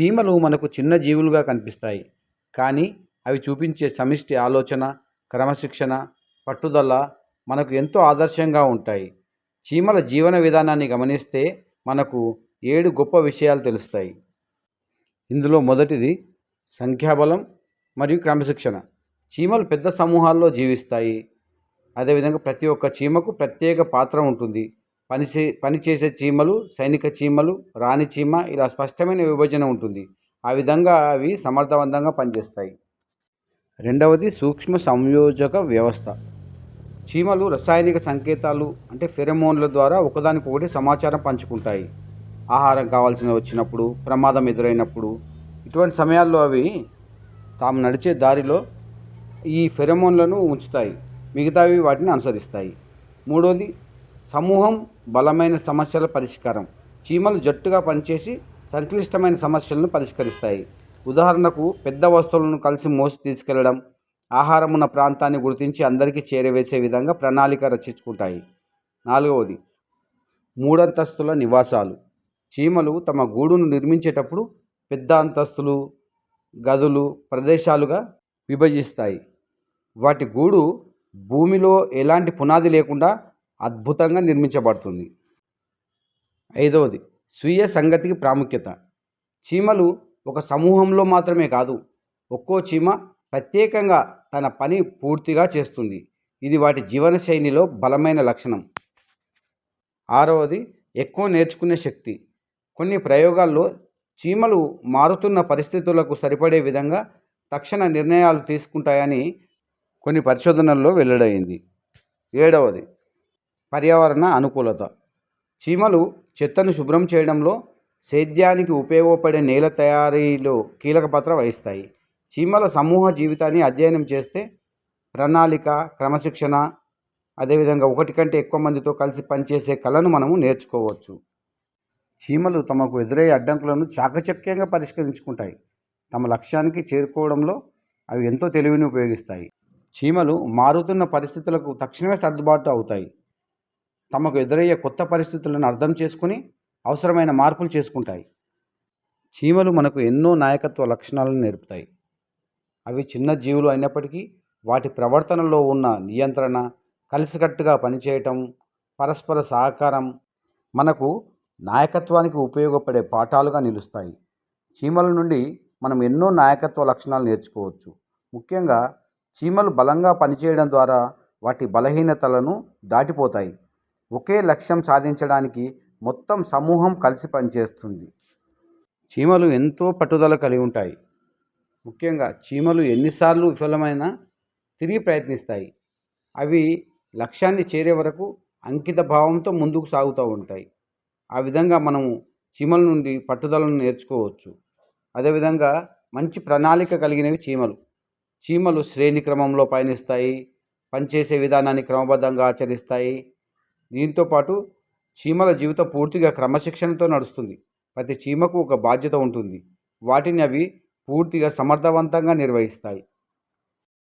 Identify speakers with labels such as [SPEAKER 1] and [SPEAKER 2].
[SPEAKER 1] చీమలు మనకు చిన్న జీవులుగా కనిపిస్తాయి. కానీ అవి చూపించే సమిష్టి ఆలోచన క్రమశిక్షణ పట్టుదల మనకు ఎంతో ఆదర్శంగా ఉంటాయి. చీమల జీవన విధానాన్ని గమనిస్తే మనకు ఏడు గొప్ప విషయాలు తెలుస్తాయి. ఇందులో మొదటిది సంఖ్యాబలం మరియు క్రమశిక్షణ. చీమలు పెద్ద సమూహాల్లో జీవిస్తాయి. అదేవిధంగా ప్రతి ఒక్క చీమకు ప్రత్యేక పాత్ర ఉంటుంది. పని చే పని చేసే చీమలు సైనిక చీమలు రాణి చీమ ఇలా స్పష్టమైన విభజన ఉంటుంది. ఆ విధంగా అవి సమర్థవంతంగా పనిచేస్తాయి. రెండవది సూక్ష్మ సంయోజక వ్యవస్థ. చీమలు రసాయనిక సంకేతాలు అంటే ఫెరమోన్ల ద్వారా ఒకదానికొకటి సమాచారం పంచుకుంటాయి. ఆహారం కావాల్సిన వచ్చినప్పుడు ప్రమాదం ఎదురైనప్పుడు ఇటువంటి సమయాల్లో అవి తాము నడిచే దారిలో ఈ ఫెరమోన్లను ఉంచుతాయి. మిగతావి వాటిని అనుసరిస్తాయి. మూడోది సమూహం బలమైన సమస్యల పరిష్కారం. చీమలు జట్టుగా పనిచేసి సంక్లిష్టమైన సమస్యలను పరిష్కరిస్తాయి. ఉదాహరణకు పెద్ద వస్తువులను కలిసి మోసి తీసుకెళ్ళడం ఆహారం ఉన్న ప్రాంతాన్ని గుర్తించి అందరికీ చేరవేసే విధంగా ప్రణాళిక రచించుకుంటాయి. నాలుగవది మూడంతస్తుల నివాసాలు. చీమలు తమ గూడును నిర్మించేటప్పుడు పెద్ద అంతస్తులు గదులు ప్రదేశాలుగా విభజిస్తాయి. వాటి గూడు భూమిలో ఎలాంటి పునాది లేకుండా అద్భుతంగా నిర్మించబడుతుంది. ఐదవది స్వీయ సంగతికి ప్రాముఖ్యత. చీమలు ఒక సమూహంలో మాత్రమే కాదు ఒక్కో చీమ ప్రత్యేకంగా తన పని పూర్తిగా చేస్తుంది. ఇది వాటి జీవనశైలిలో బలమైన లక్షణం. ఆరవది ఎక్కువ నేర్చుకునే శక్తి. కొన్ని ప్రయోగాల్లో చీమలు మారుతున్న పరిస్థితులకు సరిపడే విధంగా తక్షణ నిర్ణయాలు తీసుకుంటాయని కొన్ని పరిశోధనల్లో వెల్లడైంది. ఏడవది పర్యావరణ అనుకూలత. చీమలు చెత్తను శుభ్రం చేయడంలో సేద్యానికి ఉపయోగపడే నేల తయారీలో కీలక పాత్ర వహిస్తాయి. చీమల సమూహ జీవితాన్ని అధ్యయనం చేస్తే ప్రణాళిక క్రమశిక్షణ అదేవిధంగా ఒకటి కంటే ఎక్కువ మందితో కలిసి పనిచేసే కళను మనము నేర్చుకోవచ్చు. చీమలు తమకు ఎదురయ్యే అడ్డంకులను చాకచక్యంగా పరిష్కరించుకుంటాయి. తమ లక్ష్యానికి చేరుకోవడంలో అవి ఎంతో తెలివిని ఉపయోగిస్తాయి. చీమలు మారుతున్న పరిస్థితులకు తక్షణమే సర్దుబాటు అవుతాయి. తమకు ఎదురయ్యే కొత్త పరిస్థితులను అర్థం చేసుకుని అవసరమైన మార్పులు చేసుకుంటాయి. చీమలు మనకు ఎన్నో నాయకత్వ లక్షణాలను నేర్పుతాయి. అవి చిన్న జీవులు అయినప్పటికీ వాటి ప్రవర్తనలో ఉన్న నియంత్రణ కలిసికట్టుగా పనిచేయటం పరస్పర సహకారం మనకు నాయకత్వానికి ఉపయోగపడే పాఠాలుగా నిలుస్తాయి. చీమల నుండి మనం ఎన్నో నాయకత్వ లక్షణాలు నేర్చుకోవచ్చు. ముఖ్యంగా చీమలు బలంగా పనిచేయడం ద్వారా వాటి బలహీనతలను దాటిపోతాయి. ఒకే లక్ష్యం సాధించడానికి మొత్తం సమూహం కలిసి పనిచేస్తుంది. చీమలు ఎంతో పట్టుదల కలిగి ఉంటాయి. ముఖ్యంగా చీమలు ఎన్నిసార్లు విఫలమైనా తిరిగి ప్రయత్నిస్తాయి. అవి లక్ష్యాన్ని చేరే వరకు అంకిత భావంతో ముందుకు సాగుతూ ఉంటాయి. ఆ విధంగా మనము చీమల నుండి పట్టుదలను నేర్చుకోవచ్చు. అదేవిధంగా మంచి ప్రణాళిక కలిగినవి చీమలు. చీమలు శ్రేణి క్రమంలో పయనిస్తాయి. పనిచేసే విధానాన్ని క్రమబద్ధంగా ఆచరిస్తాయి. దీంతో పాటు చీమల జీవితం పూర్తిగా క్రమశిక్షణతో నడుస్తుంది. ప్రతి చీమకు ఒక బాధ్యత ఉంటుంది. వాటిని అవి పూర్తిగా సమర్థవంతంగా నిర్వహిస్తాయి.